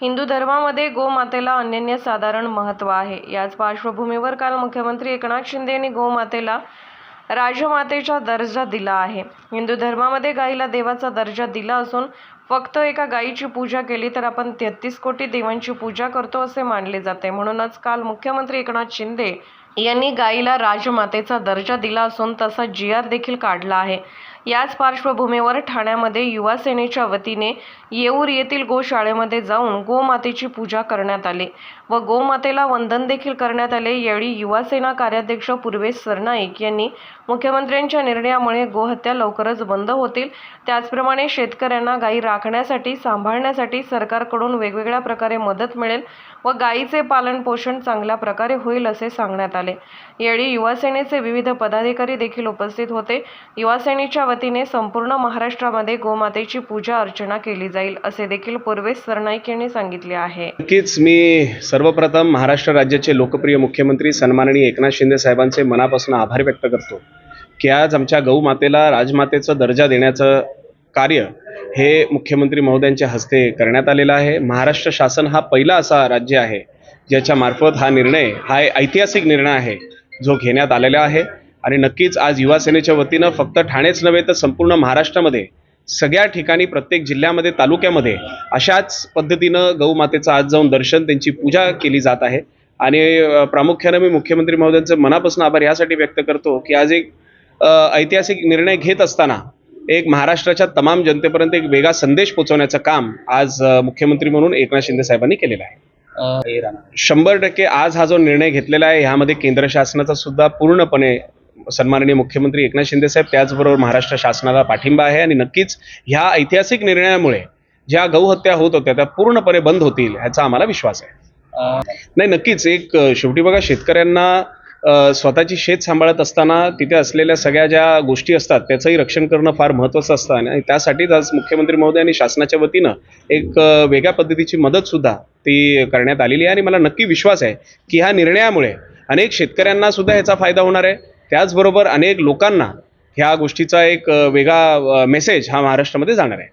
हिंदू धर्मामध्ये गोमातेला अनन्यसाधारण महत्त्व आहे. याच पार्श्वभूमीवर काल मुख्यमंत्री एकनाथ शिंदे यांनी गोमातेला राजमातेचा दर्जा दिला आहे. हिंदू धर्मामध्ये गाईला देवाचा दर्जा दिला असून फक्त एका गायीची पूजा केली तर आपण तेहतीस कोटी देवांची पूजा करतो असे मानले जाते. म्हणूनच काल मुख्यमंत्री एकनाथ शिंदे यांनी गाईला राजमातेचा दर्जा दिला असून तसा जी आर देखील काढला आहे. याच पार्श्वभूमीवर ठाण्यामध्ये युवा सेनेच्या वतीने येऊर येथील गोशाळेमध्ये जाऊन गोमातेची पूजा करण्यात आली व गोमातेला वंदन देखील करण्यात आले. यावेळी युवा सेना कार्याध्यक्ष पूर्वेश सरनाईक यांनी मुख्यमंत्र्यांच्या निर्णयामुळे गोहत्या लवकरच बंद होतील. त्याचप्रमाणे शेतकऱ्यांना गायी राखण्यासाठी सांभाळण्यासाठी सरकारकडून वेगवेगळ्या प्रकारे मदत मिळेल व गायीचे पालन पोषण चांगल्या प्रकारे होईल असे सांगण्यात आले. यावेळी युवासेनेचे विविध पदाधिकारी देखील उपस्थित होते. युवासेनेच्या वतीने संपूर्ण महाराष्ट्रामध्ये गोमातेची पूजा अर्चना केली जाईल असे देखील पूर्वेश सरनाईक यांनी सांगितले आहे. नक्कीच मी सर्वप्रथम महाराष्ट्र राज्याचे लोकप्रिय मुख्यमंत्री सन्माननीय एकनाथ शिंदे साहेबांचे मनापासून आभार व्यक्त करतो की आज आमच्या गौमातेला राजमातेचा दर्जा देण्याचं कार्य हे मुख्यमंत्री महोदयांच्या हस्ते करण्यात आलेलं आहे. महाराष्ट्र शासन हा पहिला असा राज्य आहे ज्याच्या मार्फत हा निर्णय हा ऐतिहासिक निर्णय आहे जो घेण्यात आलेला आहे. आणि नक्कीच आज युवा सेनेच्या वतीनं फक्त ठाणेच नव्हे तर संपूर्ण महाराष्ट्रामध्ये सगळ्या ठिकाणी प्रत्येक जिल्ह्यामध्ये तालुक्यामध्ये अशाच पद्धतीनं गौमातेचं आज जाऊन दर्शन त्यांची पूजा केली जात आहे. आणि प्रामुख्यानं मी मुख्यमंत्री महोदयांचं मनापासून आभार यासाठी व्यक्त करतो की आज एक ऐतिहासिक निर्णय घेत असताना एक महाराष्ट्राच्या तमाम जनतेपर्यंत एक वेगळा संदेश पोहोचवण्याचं काम आज मुख्यमंत्री म्हणून एकनाथ शिंदे साहेबांनी केलेलं आहे. शंभर टक्के आज हा जो निर्णय घेतलेला आहे ह्यामध्ये केंद्र शासनाचा सुद्धा पूर्णपणे सन्माननीय मुख्यमंत्री एकनाथ शिंदे साहेब त्याचबरोबर महाराष्ट्र शासनाला पाठिंबा आहे आणि नक्कीच ह्या ऐतिहासिक निर्णयामुळे ज्या गौहत्या होत होत्या त्या पूर्णपणे बंद होतील ह्याचा आम्हाला विश्वास आहे. नाही नक्कीच एक शेवटी बघा शेतकऱ्यांना स्वतःची शेत सांभाळत असताना तिथे असलेल्या सगळ्या ज्या गोष्टी असतात त्याचंही रक्षण करणं फार महत्त्वाचं असतं आणि त्यासाठीच आज मुख्यमंत्री महोदय आणि शासनाच्या वतीनं एक वेगळ्या पद्धतीची मदत सुद्धा ती करण्यात आलेली आहे आणि मला नक्की विश्वास आहे की ह्या निर्णयामुळे अनेक शेतकऱ्यांना सुद्धा ह्याचा फायदा होणार आहे. त्याचबरोबर अनेक लोकांना ह्या गोष्टीचा एक वेगळा मेसेज हा महाराष्ट्रामध्ये जाणार आहे.